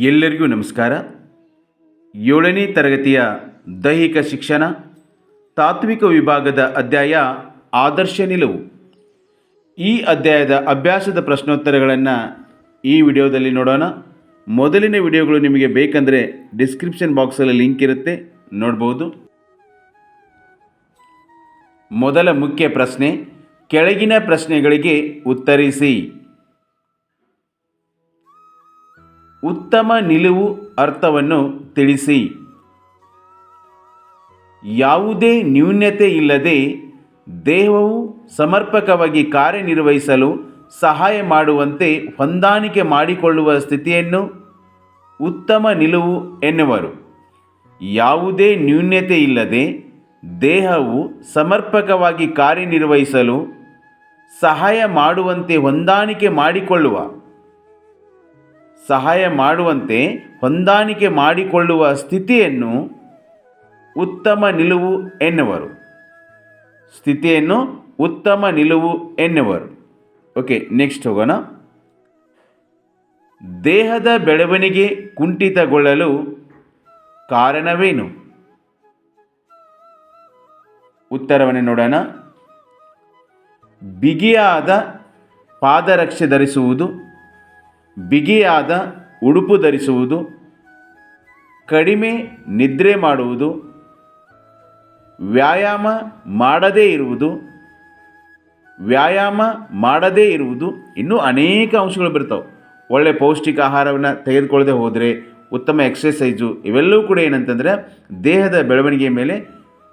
ಎಲ್ಲರಿಗೂ ನಮಸ್ಕಾರ. ಏಳನೇ ತರಗತಿಯ ದೈಹಿಕ ಶಿಕ್ಷಣ, ತಾತ್ವಿಕ ವಿಭಾಗದ ಅಧ್ಯಾಯ ಆದರ್ಶ ನಿಲುವು. ಈ ಅಧ್ಯಾಯದ ಅಭ್ಯಾಸದ ಪ್ರಶ್ನೋತ್ತರಗಳನ್ನು ಈ ವಿಡಿಯೋದಲ್ಲಿ ನೋಡೋಣ. ಮೊದಲಿನ ವಿಡಿಯೋಗಳು ನಿಮಗೆ ಬೇಕಂದರೆ ಡಿಸ್ಕ್ರಿಪ್ಷನ್ ಬಾಕ್ಸಲ್ಲಿ ಲಿಂಕ್ ಇರುತ್ತೆ, ನೋಡ್ಬೋದು. ಮೊದಲ ಮುಖ್ಯ ಪ್ರಶ್ನೆ, ಕೆಳಗಿನ ಪ್ರಶ್ನೆಗಳಿಗೆ ಉತ್ತರಿಸಿ. ಉತ್ತಮ ನಿಲುವು ಅರ್ಥವನ್ನು ತಿಳಿಸಿ. ಯಾವುದೇ ನ್ಯೂನ್ಯತೆ ಇಲ್ಲದೆ ದೇಹವು ಸಮರ್ಪಕವಾಗಿ ಕಾರ್ಯನಿರ್ವಹಿಸಲು ಸಹಾಯ ಮಾಡುವಂತೆ ಹೊಂದಾಣಿಕೆ ಮಾಡಿಕೊಳ್ಳುವ ಸ್ಥಿತಿಯನ್ನು ಉತ್ತಮ ನಿಲುವು ಎನ್ನುವರು. ಯಾವುದೇ ನ್ಯೂನ್ಯತೆ ಇಲ್ಲದೆ ದೇಹವು ಸಮರ್ಪಕವಾಗಿ ಕಾರ್ಯನಿರ್ವಹಿಸಲು ಸಹಾಯ ಮಾಡುವಂತೆ ಹೊಂದಾಣಿಕೆ ಮಾಡಿಕೊಳ್ಳುವ ಸಹಾಯ ಮಾಡುವಂತೆ ಹೊಂದಾಣಿಕೆ ಮಾಡಿಕೊಳ್ಳುವ ಸ್ಥಿತಿಯನ್ನು ಉತ್ತಮ ನಿಲುವು ಎನ್ನುವರು. ಸ್ಥಿತಿಯನ್ನು ಉತ್ತಮ ನಿಲುವು ಎನ್ನುವರು. ಓಕೆ, ನೆಕ್ಸ್ಟ್ ಹೋಗೋಣ. ದೇಹದ ಬೆಳವಣಿಗೆ ಕುಂಠಿತಗೊಳ್ಳಲು ಕಾರಣವೇನು? ಉತ್ತರವನ್ನು ನೋಡೋಣ. ಬಿಗಿಯಾದ ಪಾದರಕ್ಷೆ ಧರಿಸುವುದು ಬಿಗಿಯಾದ ಉಡುಪು ಧರಿಸುವುದು, ಕಡಿಮೆ ನಿದ್ರೆ ಮಾಡುವುದು, ವ್ಯಾಯಾಮ ಮಾಡದೇ ಇರುವುದು, ವ್ಯಾಯಾಮ ಮಾಡದೇ ಇರುವುದು, ಇನ್ನೂ ಅನೇಕ ಅಂಶಗಳು ಬರ್ತಾವೆ ಒಳ್ಳೆ ಪೌಷ್ಟಿಕ ಆಹಾರವನ್ನು ತೆಗೆದುಕೊಳ್ಳದೆ ಹೋದರೆ, ಉತ್ತಮ ಎಕ್ಸಸೈಸು ಇವೆಲ್ಲವೂ ಕೂಡ ಏನಂತಂದರೆ, ದೇಹದ ಬೆಳವಣಿಗೆಯ ಮೇಲೆ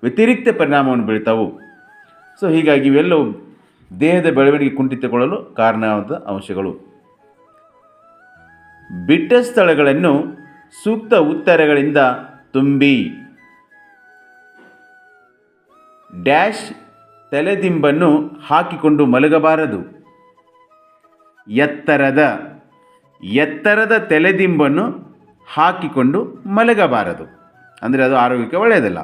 ವ್ಯತಿರಿಕ್ತ ಪರಿಣಾಮವನ್ನು ಬೀಳ್ತಾವು. ಸೊ ಹೀಗಾಗಿ ಇವೆಲ್ಲವೂ ದೇಹದ ಬೆಳವಣಿಗೆ ಕುಂಠಿತಗೊಳ್ಳಲು ಕಾರಣವಾದ ಅಂಶಗಳು. ಬಿಟ್ಟ ಸ್ಥಳಗಳನ್ನು ಸೂಕ್ತ ಉತ್ತರಗಳಿಂದ ತುಂಬಿ. ಡ್ಯಾಶ್ ತಲೆದಿಂಬನ್ನು ಹಾಕಿಕೊಂಡು ಮಲಗಬಾರದು. ಎತ್ತರದ ಎತ್ತರದ ತಲೆದಿಂಬನ್ನು ಹಾಕಿಕೊಂಡು ಮಲಗಬಾರದು. ಅಂದರೆ ಅದು ಆರೋಗ್ಯಕ್ಕೆ ಒಳ್ಳೆಯದಲ್ಲ.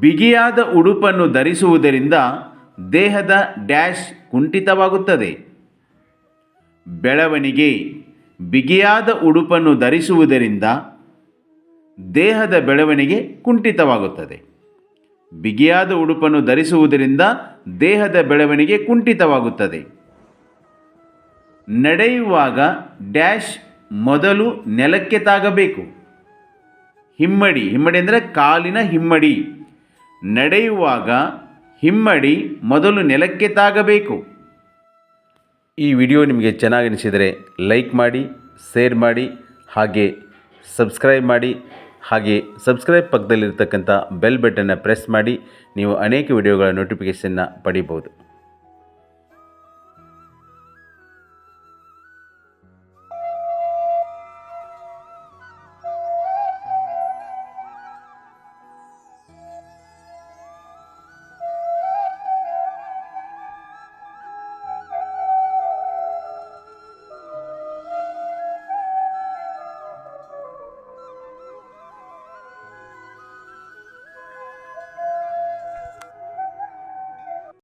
ಬಿಗಿಯಾದ ಉಡುಪನ್ನು ಧರಿಸುವುದರಿಂದ ದೇಹದ ಡ್ಯಾಶ್ ಕುಂಠಿತವಾಗುತ್ತದೆ. ಬೆಳವಣಿಗೆ, ಬಿಗಿಯಾದ ಉಡುಪನ್ನು ಧರಿಸುವುದರಿಂದ ದೇಹದ ಬೆಳವಣಿಗೆ ಕುಂಠಿತವಾಗುತ್ತದೆ. ಬಿಗಿಯಾದ ಉಡುಪನ್ನು ಧರಿಸುವುದರಿಂದ ದೇಹದ ಬೆಳವಣಿಗೆ ಕುಂಠಿತವಾಗುತ್ತದೆ. ನಡೆಯುವಾಗ ಡ್ಯಾಶ್ ಮೊದಲು ನೆಲಕ್ಕೆ ತಾಗಬೇಕು. ಹಿಮ್ಮಡಿ ಹಿಮ್ಮಡಿ ಅಂದರೆ ಕಾಲಿನ ಹಿಮ್ಮಡಿ. ನಡೆಯುವಾಗ ಹಿಮ್ಮಡಿ ಮೊದಲು ನೆಲಕ್ಕೆ ತಾಗಬೇಕು. ಈ ವಿಡಿಯೋ ನಿಮಗೆ ಚೆನ್ನಾಗಿ ಅನಿಸಿದರೆ ಲೈಕ್ ಮಾಡಿ, ಶೇರ್ ಮಾಡಿ, ಹಾಗೆ ಸಬ್ಸ್ಕ್ರೈಬ್ ಮಾಡಿ, ಹಾಗೆ ಸಬ್ಸ್ಕ್ರೈಬ್ ಪಕ್ಕದಲ್ಲಿರ್ತಕ್ಕಂಥ ಬೆಲ್ ಬಟನ್ನ ಪ್ರೆಸ್ ಮಾಡಿ ನೀವು ಅನೇಕ ವಿಡಿಯೋಗಳ ನೋಟಿಫಿಕೇಷನ್ನ ಪಡಿಬೋದು